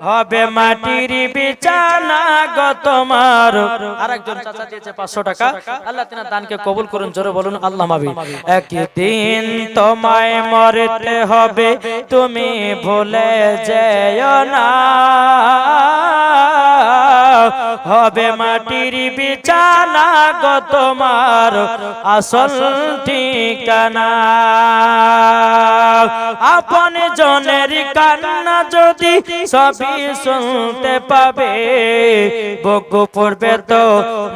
হবে মাটির বিছানা গো তোমার। আরেকজন চাচা দিয়েছে পাঁচশো টাকা। আল্লাহ তিনার দানকে কবুল করুন জোরে বলুন আল্লাহ মাবি একদিন তোমায় মরতে হবে তুমি ভুলে যেও না। হবে মাটির বিছানা গো তোমার। আসল ঠিকানা। আপন জনের কান্না যদি সবই শুনতে পাবে পড়বে তো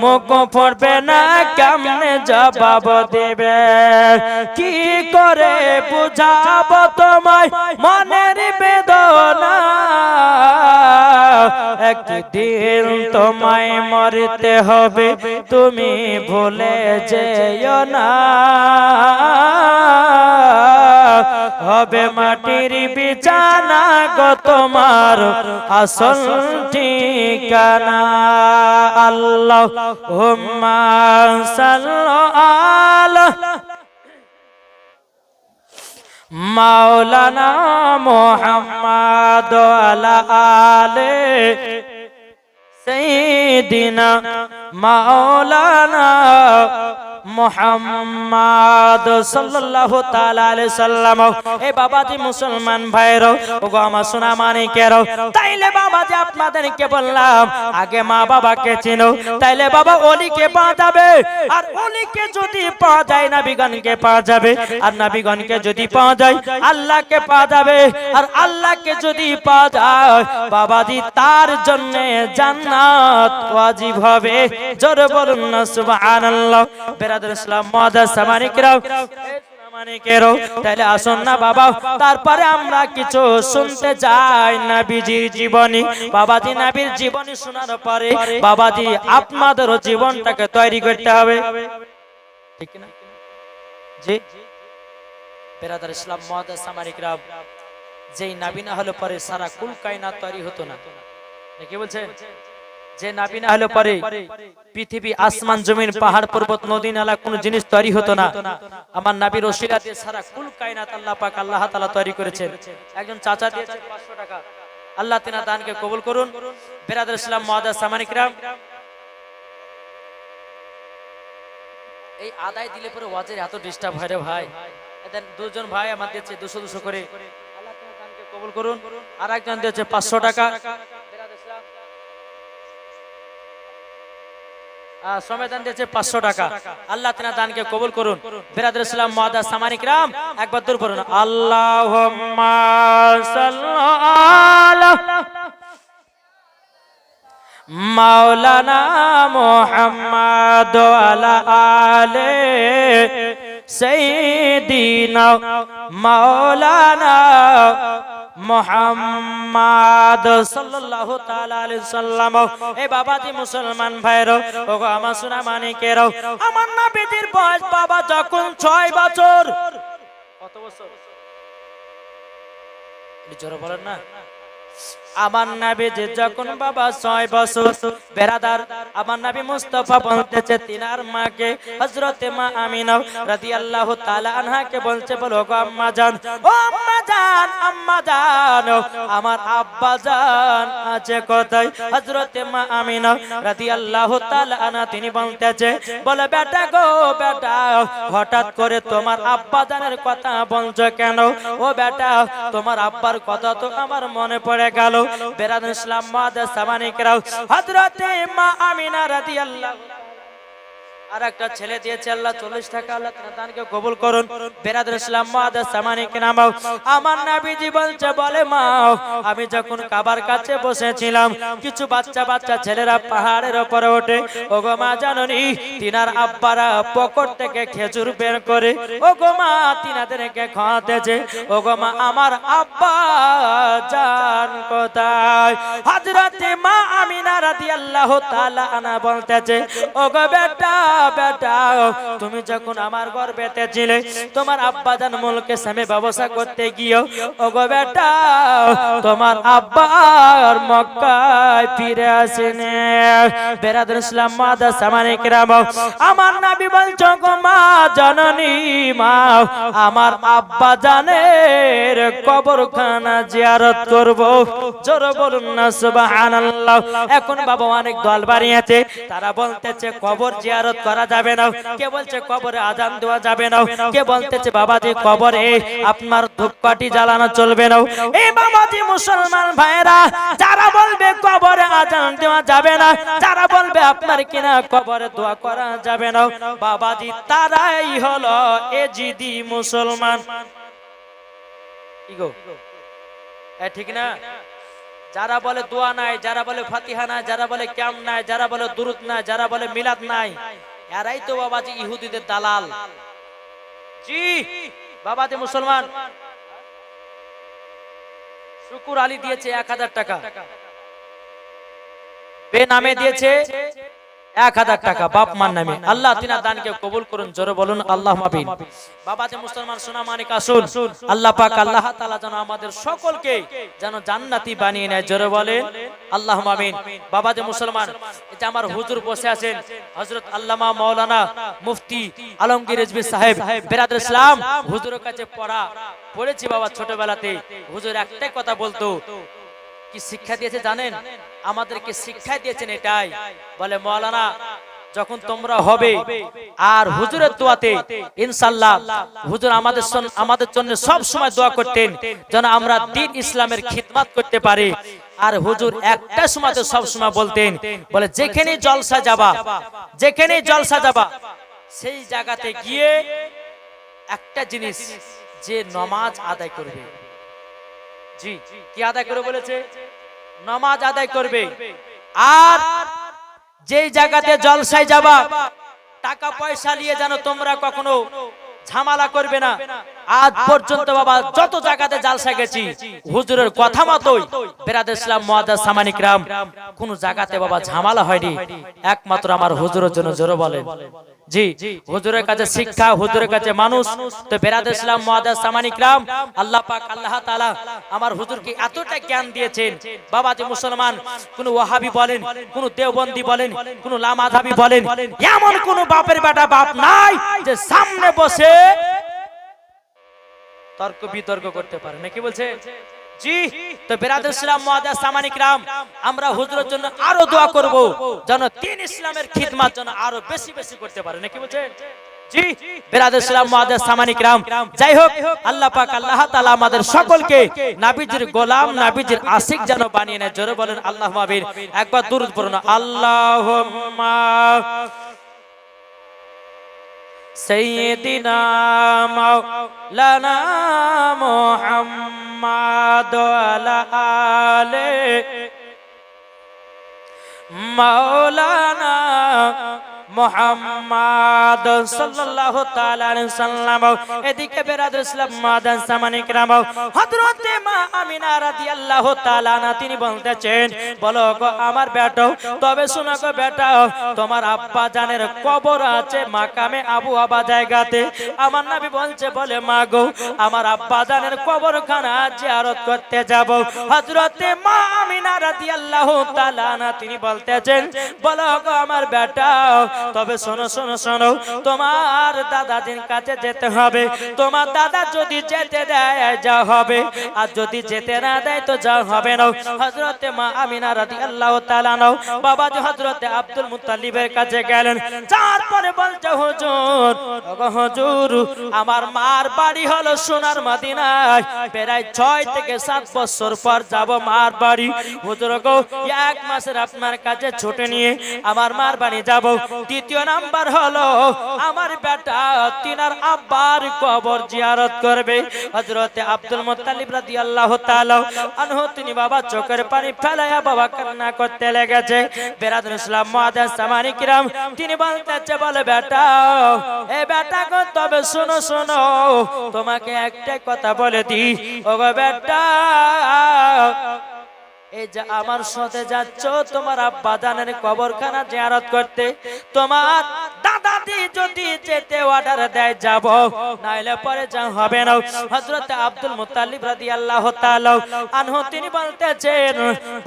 মুখ পড়বে না, কেমনে জবাব দেবে? কি করে বুঝাবো তোমায় মনের বেদনা? একদিন তোমায় মরতে হবে, তুমি ভুলে যেও না। হবে মাটির বিছানা গো তোমার আসল ঠিকানা। আল্লাহ হুম্মা সাল্লাল্লাহ। মাওলানা মোহাম্মদ আলা আলে সৈদিনা মাওলানা মোহাম্মদ সাল্লাল্লাহু তাআলা আলাইহি সাল্লাম, এ বাবাজি মুসলমান ভাইরো, ওগো আমার সোনা মানিকেরো, তাইলে বাবাজি আপনাদেরকে বললাম, আগে মা বাবাকে চিনো, তাইলে বাবা ওলিকে পাওয়া যাবে, আর ওলিকে যদি পাওয়া যায়, নাবিগণকে পাওয়া যাবে, আর নাবিগণকে যদি পাওয়া যায়, আল্লাহকে পাওয়া যাবে, আর আল্লাহকে যদি পাওয়া যায়, বাবাজি তার জন্য জান্নাত ওয়াজিব হবে, জোরে বলুন না সুবহানাল্লাহ। তাহলে আসুন না বাবা। তারপরে আমরা কিছু শুনতে যাই নাবিজির জীবনী। বাবাজি নাবির জীবনী শোনার পরে বাবাজি আপনাদেরও জীবনটাকে তৈরি করতে হবে। ঠিক না? জি? বেরাদার ইসলাম মহাদার সামারিকরা যেই নাবি না হলে পরে সারা কুল কায়নাত তৈরি হতো না। কি বলছে যে নাবি না হলে পরে পৃথিবী আসমান জমিন পাহাড় পর্বত নদী নালা কোন জিনিস তৈরি হতো না। আমার নাবির ওসিলা দিয়ে সারা কুল কায়নাত আল্লাহ পাক আল্লাহ তাআলা তৈরি করেছেন। একজন চাচা দিয়েছে 500 টাকা। আল্লাহ তিনা দানকে কবুল করুন। বেরাদার ইসলাম মহাদার সামানিকরাম এই আদায় দিলে পরে ওয়াজের এত ডিস্টার্ব হয় রে ভাই। এদের দুজন ভাই আমার দিয়েছে দুশো দুশো করে। আল্লাহ কবুল করুন। আর একজন দিয়েছে পাঁচশো টাকা। দিয়েছে পাঁচশো টাকা। আল্লাহ তিনা কবুল করুন। বিরাদুল ইসলাম সামানিক রাম। মাওলানা মোহাম্মদ আলা আলে মাওলানা মোহাম্মদ সাল্লাল্লাহু তাআলা আলাইহি সাল্লাম। এই বাবাজি মুসলমান ভাইরো, ওগো আমার সোনা মানিকেরও আমার নবীজির বয়স বাবা যখন 6 বছর। কত বছর? জোরে বলেন না। আমার নাবি যে যখন বাবা ছয় বছর, বেরাদার, আমার নাবি মুস্তফা বলতেছে তিনার মাকে হজরতে মা আমিনা রাদিয়াল্লাহু তাআলা আনহাকে বলছে, বলো গো আম্মা জান, ও আম্মা জান আম্মা জান, আমার আব্বা জান আছে কোথায়? হজরতে মা তাআলা আনহা তিনি বলতেছে, বলে বেটা গো বেটা, হঠাৎ করে তোমার আব্বা জানের কথা বলছো কেন? ও বেটা, তোমার আব্বার কথা তো আমার মনে পড়ে গেল বেরাদ ইসলাম মাদার সামানিকরাও হযরতে মা আমিনা রাদিয়াল্লাহু আর একটা ছেলে দিয়েছে আল্লাহ, চল্লিশ টাকা আল্লাহ কবুল করুন। বলে, মা, আমি যখন কাবার কাছে বসেছিলাম, কিছু বাচ্চা বাচ্চা ছেলেরা পাহাড়ের উপরে ওঠে। ওগো মা, জাননি, তিনার আব্বারা পকট থেকে খেজুর বের করে, ওগো মা, তিনাদেরকে খাওয়াতেছে। ওগো মা, আমার আব্বা জান কোথায়? হযরতে মা আমিনা রাদিয়াল্লাহু তাআলা আনা বলতেছে, ওগো বেটা বেটা, তুমি যখন আমার গর্বেতে ছিলে তোমার আব্বা জান মুলকে সামে ব্যবসা করতে গিয়েও ওগো বেটা, তোমার আব্বার মক্কায় ফিরে আসেনি। বেরাদুল ইসলাম মাদা সামানে কিরাম আমার নাবি বলছো গো মা, জননী মা, আমার আব্বা জানের কবরখানা জিয়ারত করব। জোর বলুন না, সুবহানাল্লাহ। এখন বাবা অনেক দল বাড়িয়েছে, তারা বলতেছে কবর জিয়ারত করা যাবে না। কে বলছে কবরে আজান দেওয়া যাবে না? কে বলতেছে, বাবাজি, কবরে আপনার ধূপকাঠি জ্বালানো চলবে না। এই বাবাজি, মুসলমান ভাইরা যারা বলবে কবরে আজান দেওয়া যাবে না, যারা বলবে আপনার কিনা কবরে দোয়া করা যাবে না, বাবাজি, তারাই হলো এজিদি মুসলমান। কি গো এ ঠিক না? যারা বলে দোয়া নাই, যারা বলে ফাতিহা নাই, যারা বলে ক্যাম নাই, যারা বলে দুরুদ নাই, যারা বলে মিলাদ নাই এরাই তো বাবাজি ইহুদিদের দালাল। জি, বাবাজি মুসলমান। শুকুর আলী দিয়েছে এক হাজার টাকা। বে নামে দিয়েছে এক হাজার টাকা বাপ মার নামে। আল্লাহ তিনার দানকে কবুল করুন জোরে বলুন আল্লাহ মাবিন বাবা যে মুসলমান সোনা মানিক আসুন। আল্লাহ পাক আল্লাহ তাআলা যেন আমাদের সকলকে যেন জান্নাতি বানিয়ে নেয়। জোরে বলেন আল্লাহ মাবিন বাবা যে মুসলমান এটা আমার হুজুর বসে আছেন হযরত আল্লামা মাওলানা মুফতি আলমগীর রিজভী সাহেব বেরাদুল ইসলাম হুজুরের কাছে পড়া পড়েছি বাবা ছোটবেলাতে। হুজুর একটাই কথা বলতো কি শিক্ষা দিয়েছে জানেন? আমাদেরকে শিক্ষা দিয়েছেন এটাই। বলে, মৌলানা, যখন তোমরা হবে, আর হুজুরের দোয়াতে ইনশাল্লাহ হুজুর আমাদের আমাদের জন্য সব সময় দোয়া করতেন, যেন আমরা দিন ইসলামের খিদমত করতে পারি। আর হুজুর একটা সময় তো সব সময় বলতেন, বলে যেখানে জলসা যাবা যেখানে জলসা যাবা, সেই জায়গাতে গিয়ে একটা জিনিস, যে নমাজ আদায় করবে। জি, কি আদায় করে বলেছে? নামাজ আদায় করবে। আর যেই জায়গাতে জলসায় যাবা, টাকা পয়সা নিয়ে যেন তোমরা কখনো ঝামেলা করবে না। আজ পর্যন্ত বাবা, যত জায়গাতে জালসা গেছি, হুজুরের কথা মতোই বেরাদ ইসলাম মুআদ্দাস সামানিক রাম, কোন জায়গাতে বাবা ঝামেলা হয়নি। একমাত্র আমার হুজুরের জন্য জোরে বলেন। জি হুজুরের কাছে শিক্ষা হুজুরের কাছে মানুষ। তো বেরাদ ইসলাম মুআদ্দাস সামানিক রাম আল্লাহ পাক আল্লাহ তাআলা আমার হুজুরকে এতটা জ্ঞান দিয়েছেন। বাবা যে মুসলমান কোন ওয়াহাবি বলেন কোন দেওবন্দি বলেন কোন লামাধাবি বলেন এমন কোন বাপের বেটা বাপ নাই যে সামনে বসে তর্ক বিতর্ক করতে পারে। নাকি বলছে? জি তো মহাদা সামানিক রাম আমরা হুজুরের জন্য আরও দোয়া করব যেন তিন ইসলামের আরও বেশি বেশি করতে পারে নাকি বলছেন? আল্লাহ পাক আমাদের সকলকে গোলাম যেন বানিয়ে নেয় জোরে বলেন আল্লাহ একবার মোহাম্মদ আলে মৌলানা মোহাম্মদ সাল্লাল্লাহু তাআলা আলাইহি সাল্লাম এদিকে বেরাদুল ইসলাম মাদান সামানিক রাম। হযরতে মা আমিনা রাদিয়াল্লাহু তাআলা না তিনি বলতেছেন, বলো গো আমার বেটা, তবে শোনো গো বেটা, তোমার আব্বা জানের কবর আছে মাকামে আবু আবা জায়গাতে। আমার নবী বলছে, বলে মা গো, আমার আব্বা জানের কবরখানা জিয়ারত করতে যাব। হযরতে মা আমিনা রাদিয়াল্লাহু তাআলা না তিনি বলতেছেন, বলো গো আমার বেটা তবে শোনো শোনো শোনো, তোমার দাদাজির কাছে যেতে হবে। তোমার দাদা যদি যেতে দেয়, যা হবে। আর যদি যেতে না দেয়, তো যা হবে না। হজরতে মা আমিনা রাদি আল্লাহ তালানো বাবা হজরতে আব্দুল মুতালিবের কাছে গেলেন। তারপরে বলছে, হুজুর হুজুর, আমার মার বাড়ি হলো সোনার মাদিনায়। প্রায় ছয় থেকে সাত বছর পর যাব মার বাড়ি। হুজুর গো এক মাসের আপনার কাছে ছুটে নিয়ে আমার মার বাড়ি যাব। দ্বিতীয় নাম্বার হলো, আমার বেটা তিনার আব্বার কবর জিয়ারত করবে। হযরতে আব্দুল মুত্তালিব রাদিয়াল্লাহু তাআলা আনহু, তিনি বাবা চোখের পানি ফেলায়া বাবা কান্না করতে লেগেছে। বেরাদুল ইসলাম কিরাম, তিনি বলতেছে, বলে, বেটা, এ বেটা গো, তবে শোনো শোনো, তোমাকে একটা কথা বলে দি ওগো বেটা এই যে আমার সাথে যাচ্ছ, তোমার আব্বা জানের কবরখানা জিয়ারত করতে, তোমার যদি যেতে অর্ডার দেয়, যাব। নাইলে পরে যা হবে না। আব্দুল তিনি বলতেছেন,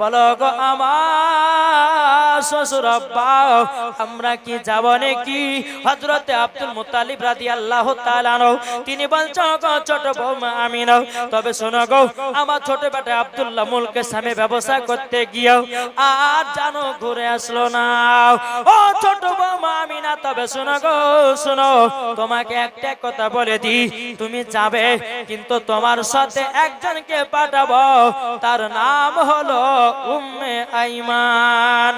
বলো গো আমার শ্বশুর আব্বা, আমরা কি যাব নাকি? হযরত আব্দুল মুত্তালিব তিনি বলছেন, গো ছোট বৌমা, আমি নাও তবে শোনো গো, আমার ছোট বেটা আব্দুল্লাহ মুলকের সামনে ব্যবসা করতে গিয়েও আর জানো, ঘুরে আসলো না। ও ছোট বৌমা আমিনা তবে শোনো গো, শোনো, তোমাকে একটা কথা বলে দি তুমি যাবে, কিন্তু তোমার সাথে একজনকে পাঠাবো। তার নাম হলো উম্মে আইমান।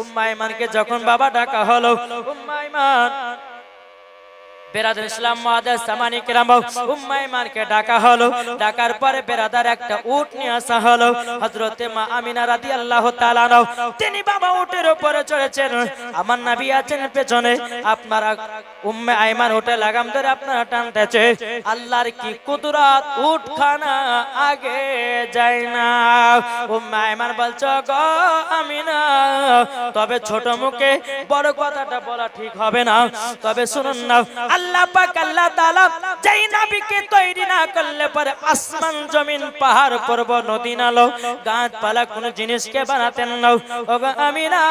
উম্মে আইমানকে যখন বাবা ডাকা হলো, উম্মে আইমান বেরাদার ইসলাম মহাদার সামানি কিরাম উম্মাইমানকে ডাকা হলো। ডাকার পরে বেরাদার একটা উট নিয়ে আসা হলো। হযরতে মা আমিনা রাদিয়াল্লাহু তাআলা আনহা। তিনি বাবা উটের উপরে চড়েছেন। আমার নবী আছেন পেছনে। আপনারা উম্মে আইমান উটে লাগাম ধরে আপনারা টানতেছে। আল্লাহর কি কুদরত? উট খানা আগে যায় না। উম্মে আইমান বলছো গো আমিনা, তবে ছোট মুখে বড় কথাটা বলা ঠিক হবে না। তবে শুনুন না আল্লাহ পাক আল্লাহ তাআলা যেই নবীকে তৈরি না করলে পরে আসমান, জমিন, পাহাড়, পর্বত, নদী, নালো, গাছপালা, কোন জিনিসকে বানাতেন না। ওগো আমিনা,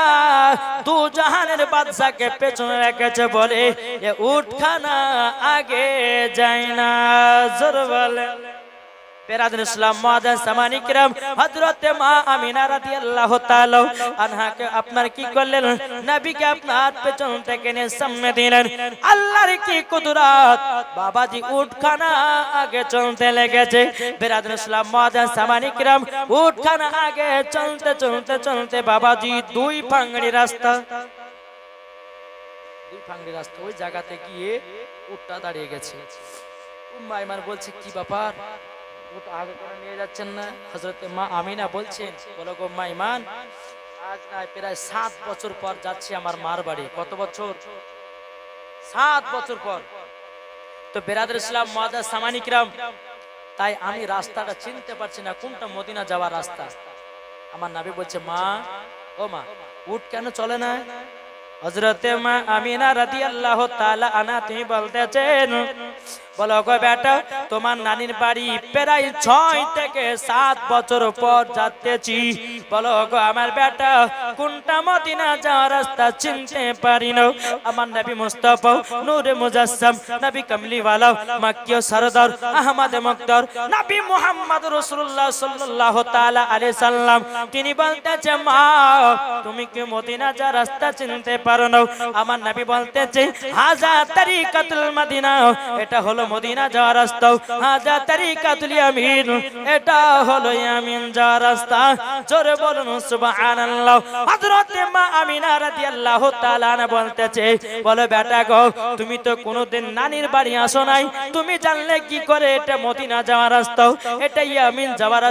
দু জাহানের বাদশাকে পেছনে রেখেছে বলে এ উঠখানা আগে যায় না, জোর বলে। ইসলাম সামানি কিরাম হযরত মা আমিনা রাদিয়াল্লাহু তাআলা আনহাকে আপনার কি করলেন? নবীকে আপনার পেছন থেকে নিয়ে সামনে দিলেন। আল্লাহর কি কুদরত? বাবাজি উঠখানা আগে চলতে লেগেছে। বেরাদুল ইসলাম মাদান সামানি কিরাম উঠখানা আগে চলতে চলতে চলতে বাবাজি দুই পাংড়ি রাস্তা। দুই রাস্তা, ওই জায়গাতে গিয়ে দাঁড়িয়ে গেছে। বলছে, কি ব্যাপার? আগে করে নিয়ে যাচ্ছেন না। হজরতে মা আমিনা বলছেন, বলো গো মা ইমান, আজ প্রায় সাত বছর পর যাচ্ছি আমার মার বাড়ি। কত বছর? সাত বছর পর। তো ইসলাম মাদা সামানিকরাম তাই আমি রাস্তাটা চিনতে পারছি না, কোনটা মদিনা যাওয়ার রাস্তা। আমার নাবি বলছে, মা, ও মা উঠ কেন চলে না? হজরতে মা আমিনা রাদিয়াল্লাহু তাআলা আনা তুমি বলতেছেন বলো, গো বেটা, তোমার নানির বাড়ি প্রায় ছয় থেকে সাত বছর পর যাচ্তেছি বলো, গো আমার বেটা, কোনটা মদিনা যাওয়ার রাস্তা চিনতে পারি না? আমার নবী মুস্তাফা, নূরে মুজাসসাম নবী কামলিওয়ালা মাক্কিয় সরদার, আহমদ মুক্তার, নবী মুহাম্মদ রাসূলুল্লাহ সাল্লাল্লাহু তাআলা আলাইহি সাল্লাম। তিনি বলতেছে, মা, তুমি কি মদিনা যাওয়ার রাস্তা চিনতে পারো না? আমার নবী বলতেছে, হাজা তারিকাতুল মদিনা, এটা হলো মদিনা যাওয়ার রাস্তা। হাজা তারিকাতুল ইয়ামিন, এটা হলো ইয়ামিন যাওয়ার রাস্তা। জোরে বলুন, সুবহানাল্লাহ। হযরত মা আমিনা রাদিয়াল্লাহু তাআলা বলতেছে, বলে বেটা গো, তুমি তো কোনোদিন নানির বাড়ি আসো নাই। তুমি জানলে কি করে এটা মদিনা যাওয়ার এটা ইয়ামিন যাওয়ার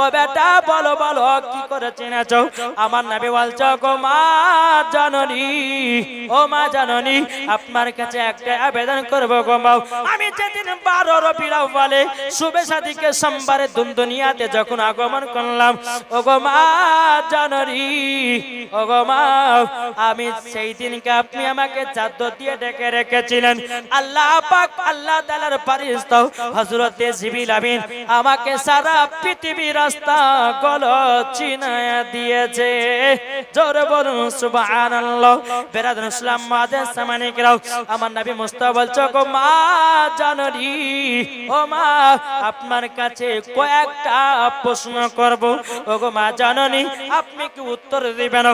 ও বেটা, বলো বলো, কি করে চিনেছো? আমার নবী বলছো, গো মা জাননী, ও মা জাননী, আপনার কাছে একটা আবেদন করব গো মাও আমি যেদিন বারো রবিরা বলে শুভে সাদিকে সোমবারে দুনিয়াতে যখন আগমন করলাম ও গো মা মা, আমি সেই দিনকে আপনি আমাকে চাদর দিয়ে ডেকে রেখেছিলেন। আল্লাহ পাক, আল্লাহ তাআলার পারিস্ত হযরতে জিবিল আমিন আমাকে সারা পৃথিবী রাস্তা গল চিনায় দিয়েছে। জোরে বলুন, সুবহানাল্লাহ। বেরাদুল ইসলাম মাদের সামানিকরাও আমার নবী মুস্তাফা বলছো গো মা জানরি। ও মা, আপনার কাছে কয়েকটা প্রশ্ন করব। ও গো মা আপনি কি উত্তর দিবেন?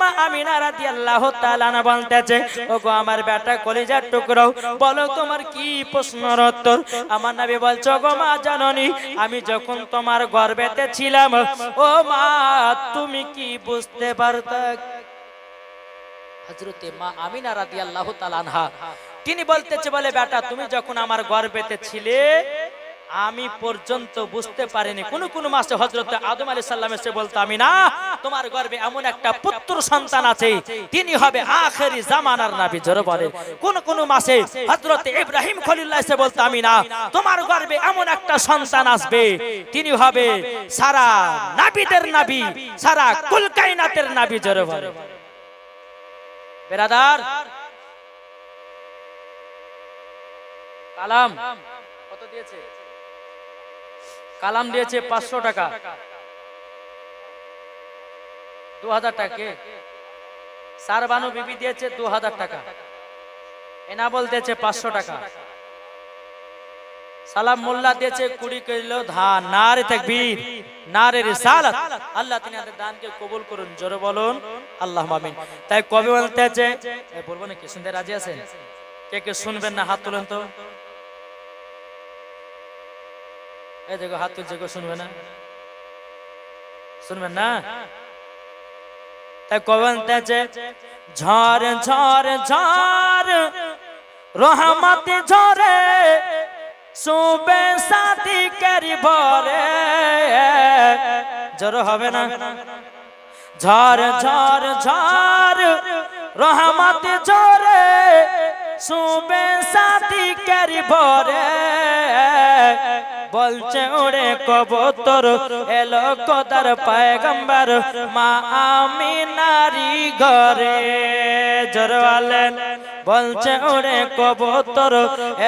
মা আমিনা রাদিয়াল্লাহু তাআলা না বলতেছে ও গো আমার বেটা কলিজার টুকরো, বলো তোমার কি প্রশ্নের উত্তর? আমার নবী বলছো গো মা আমি যখন তোমার গর্ভেতে ছিলাম, ও মা, তুমি কি বুঝতে পারতা? হযরতে মা আমিনা রাদিয়াল্লাহু তাআলা তিনি বলতেছে বলে, বেটা, তুমি যখন আমার গর্ভেতে ছিলে, আমি পর্যন্ত বুঝতে পারিনি। কোন কোন মাসে হজরত আদম আলী সাল্লাম এসে বলতো, আমি না, তোমার গর্ভে এমন একটা পুত্র সন্তান আছে, তিনি হবে আখেরি জামানার নাবি জোরে বলে। কোন কোন মাসে হজরত ইব্রাহিম খলিল্লাহ এসে বলতো, আমি না, তোমার গর্ভে এমন একটা সন্তান আসবে, তিনি হবে সারা নাবিদের নাবি, সারা কুলকাইনাতের নাবি জোরে বলে। বেরাদার কালাম। কত দিয়েছে? কালাম দিয়েছে পাঁচশো টাকা। দু হাজার টাকা কে? সারবানু বিবি দিয়েছে দু হাজার টাকা। এনাবল দিয়েছে পাঁচশো টাকা। সালাম মোল্লা দিয়েছে কুড়ি কিলো ধান। নারে তাকবীর। নারে রিসালাত। আল্লাহ তিনি আমাদের দানকে কবুল করুন জোরে বলুন। আল্লাহ আমিন। তাই কবে বলতে আছে? বলব নাকি শুনতে রাজি আছেন? কে কে শুনবেন না হাত তুলেন তো। এই দেখো, হাত তুলছে শুনবে না? শুনবেন না? তাই কবে বলতে ঝড় ঝড় ঝড়, রহমত ঝরে সুবে সাথী করি ভরে, জোর হবে না? ঝড় ঝড় ঝড়, রহমত ঝরে সুবে সাথী করি ভরে বলছে, ওরে কবুতর এলো কদার পায়গম্বর, মা আমি নারী ঘরে। জোরওয়ালেন বলছে, ওরে কবুতর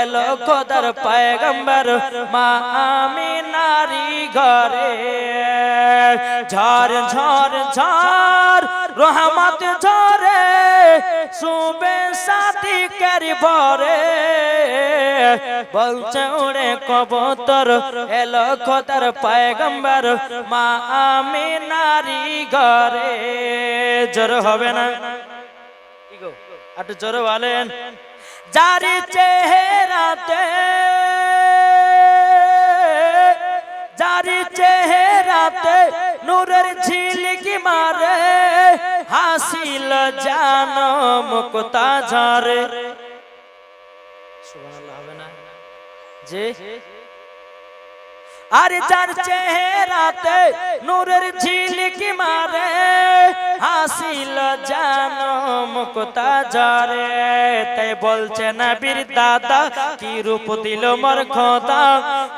এলো কদার পায়গম্বর, মা আমি নারী ঘরে। ঝড় ঝড় ঝড়, রহমত ঝরে সুবে সাথী করি ভরে। বলছে ওরে কবুতর, এলো খোদার পায়গম্বর। মা আমি নারী ঘরে। জোর হবে না। একটু জোরে বলেন। যারি চেহারাতে যারি চেহারাতে নূরের ঝিলকি মারে, হাসিল জানো মুক্তা ঝরে। সুবহানাল্লাহ, হবে না। আর যার চেহারাতে নূরের ঝিলকি মারে হাসিল জানো মুক্তা ঝরে। তাই বলছে নবীর দাদা কি রূপ দিল মোর খোদা?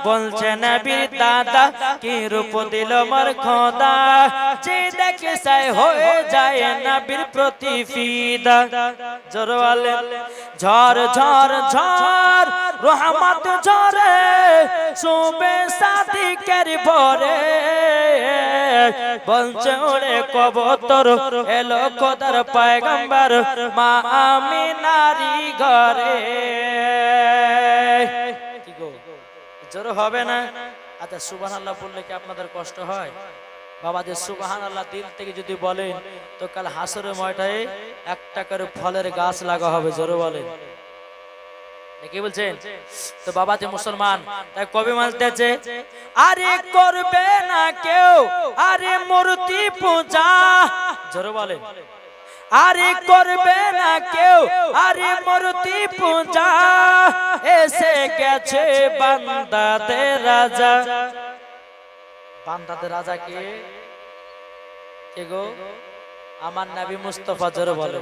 বলছে নবীর দাদা কি রূপ দিল মোর খোদা? যে দেখে সাই হয়ে যায় নবীর প্রতি ফিদা জোরওয়ালে ঝড় ঝড় ঝড় রহমত ঝরে সুবে সাথী করি ভরে। বলছে, ওরে কবতর, এলো কদার পায়গম্বর, মা আমি নারী ঘরে। কি জোর হবে না? আচ্ছা সুবাহ আল্লাহ বললে কি আপনাদের কষ্ট হয়? বাবা যে সুবাহান আল্লাহ দিল থেকে যদি বলেন, তো কাল হাসরের ময়টায় একটা করে ফলের গাছ লাগা হবে, জোরে বলেন। কি বলছেন? তো বাবা যে মুসলমান তাই কবি মানতেছে আরে করবে না কেউ। আরে মূর্তি পূজা। জোরে বলেন। আরে করবে না কেউ। আরে মূর্তি পূজা। এসে গেছে বান্দাদের রাজা। বান্দাদের রাজা কে? কে গো? আমার নবী মুস্তফা জোরে বলে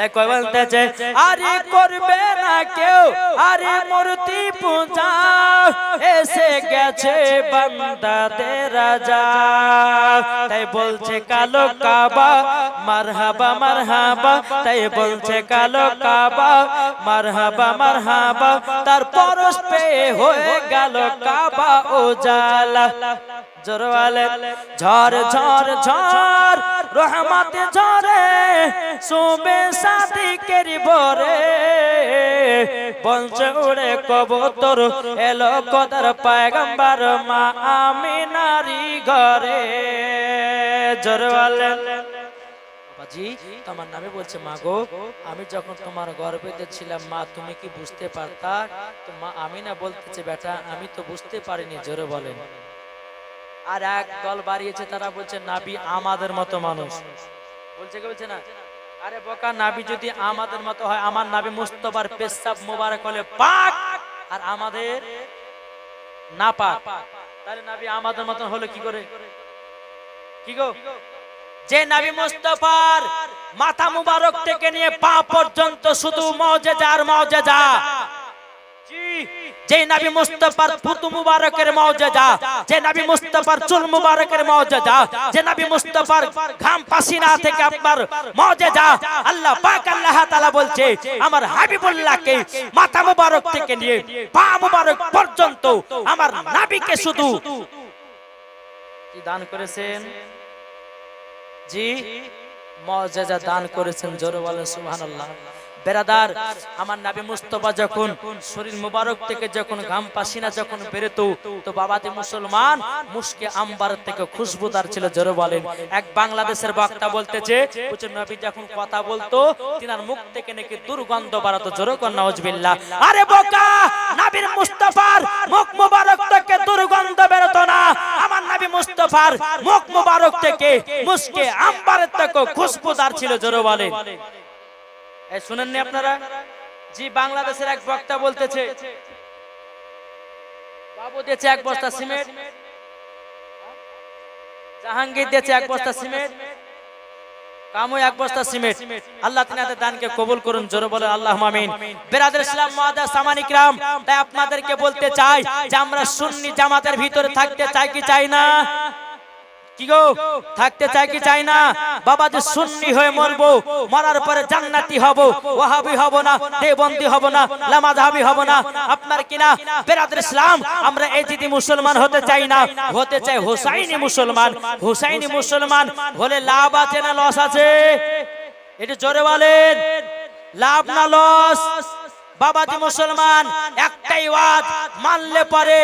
তাই কই বলতেছে আরে করবে না কেউ আরে মূর্তি পূজা এসে গেছে বান্দাদের রাজা। তাই বলছে কালো কাবা মারহাবা মারহাবা। তাই বলছে কালো কাবা মারহাবা মারহাবা তার পরশ পে হয়ে গেল কাবা উজালা। জোরওয়ালে ঝড় ঝড় ঝড় রহমত ঝরে সোবে সাথী কেরি ভরে বলছে উড়ে কবুতর এলো কদর পায়গম্বর মা আমি নারী ঘরে। জোরওয়ালে। বাবাজি, তোমার নামে বলছে, মা গো, আমি যখন তোমার গর্ভেতে ছিলাম, মা, তুমি কি বুঝতে পারতা? তো মা আমি না বলতেছে, বেটা, আমি তো বুঝতে পারিনি, জোরে বলেন। আর এক দল বাড়িয়েছে, তারা বলছে, নাবি আমাদের মতো মানুষ। বলছে কি, বলছে না? আরে বোকা, নাবি যদি আমাদের মতো হয়, আমার নাবি মুস্তফার পেশাব মোবারক হলে পাক, আর আমাদের না পাক তাহলে নাবি আমাদের মতন হলো কি করে? কি গো? যে নাবি মুস্তফার মাথা মুবারক থেকে নিয়ে পা পর্যন্ত শুধু মৌজেজা আর মৌজেজা যে নবী মুস্তাফার ফুতু মুবারকের মওজাজা যে নবী মুস্তাফার চুল মুবারকের মওজাজা যে নবী মুস্তাফার ঘাম পাসিনা থেকে আপনার মওজাজা আল্লাহ পাক আল্লাহ তাআলা বলছে আমার হাবিবুল্লাহকে মাথা মুবারক থেকে নিয়ে পা মুবারক পর্যন্ত আমার নবীকে শুধু কি দান করেছেন? জি মর্যাদা দান করেছেন জোরওয়ালা বলেন সুবহানাল্লাহ বেরাদার আমার নাবি মুস্তফা যখন শরীর মুবারক থেকে যখন ঘাম পাসিনা যখন বেরোতো, তো বাবাতে মুসলমান মুশকে আম্বার থেকে খুশবুদার ছিল, জোরে বলেন। এক বাংলাদেশের বক্তা বলতেছে, বলছে, নবী যখন কথা বলতো, তিনার মুখ থেকে নাকি দুর্গন্ধ বাড়াতো, জোরে কর, নাউজুবিল্লাহ। আরে বোকা, নবীর মুস্তফার মুখ মুবারক থেকে দুর্গন্ধ বেরোতো না। আমার নবী মুস্তফার মুখ মুবারক থেকে মুশকে আম্বারের থেকে খুশবুদার ছিল, জোরে বলেন। শুনেননি আপনারা? জি, বাংলাদেশের এক বক্তা বলতেছে। বাবু দিয়েছে এক বস্তা সিমেন্ট। জাহাঙ্গীর দিয়েছে এক বস্তা সিমেন্ট। আমরা সুন্নি জামাতের ভিতরে থাকতে চাই কি চাই না? থাকতে চাই কি চাই না? বাবা যে সুন্নি হয়ে মরবো, মরার পরে জান্নাতি হব, ওয়াহাবি হব না দেবন্দি হব না লামাযহাবি হব না। আপনার কিনা বেরাদর ইসলাম, আমরা এই যদি মুসলমান হতে চাই না। হতে চাই হুসাইনি মুসলমান। হুসাইনি মুসলমান হলে লাভ আছে না লস আছে? এটা জোরে বলেন। লাভ না লস? বাবাজি মুসলমান, একটাই ওয়াজ, মানলে পরে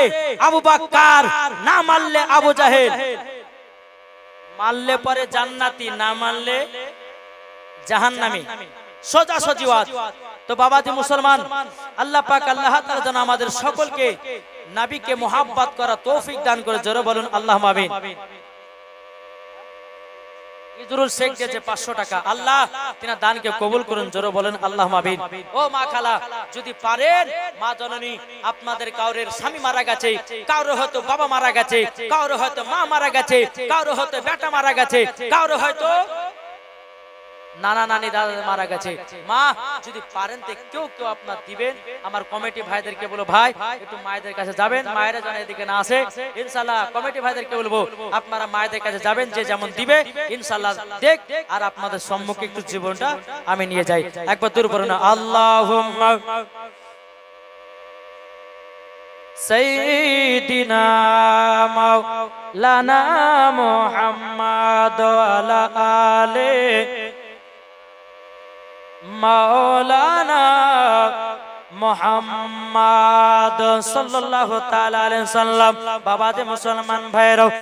আবু বাক্কার, না মানলে আবু জাহেল। মানলে পরে জান্নাতি, না মানলে জাহান্নামি। সোজা সজিওয়াত। তো বাবাজি মুসলমান, আল্লাহ পাক আল্লাহ তাআলা যেন আমাদের সকলকে নাবিকে মোহাব্বত করা তৌফিক দান করে। জোরে বলুন আল্লাহ আমিন। জোরে বলেন, আল্লাহ মাবিন। ও মা খালা, যদি পারেন, মা জননী, আপনাদের কাউরের স্বামী মারা গেছে কারও হয়তো বাবা মারা গেছে কারও হয়তো মা মারা গেছে কারও হয়তো বেটা মারা গেছে কারও হয়তো নানা নানি দাদা মারা গেছে মা যদি পারেন তো কেউ কেউ আপনার দিবেন আমার কমিটি ভাইদেরকে বলো ভাই একটু মায়েদের কাছে যাবেন মায়েরা যেন এদিকে না আসে ইনশাল্লাহ কমিটি ভাইদেরকে বলবো আপনারা মায়েদের কাছে যাবেন যে যেমন দিবে ইনশাল্লাহ দেখ আর আপনাদের সম্মুখে একটু জীবনটা আমি নিয়ে যাই একবার দূর করুন আল্লাহ سيدنا مولانا محمد وعلى آله মাওলানা মোহাম্মদ সাল্লাল্লাহু তাআলা আলাইহি সাল্লাম বাবা যে মুসলমান ভাইরাও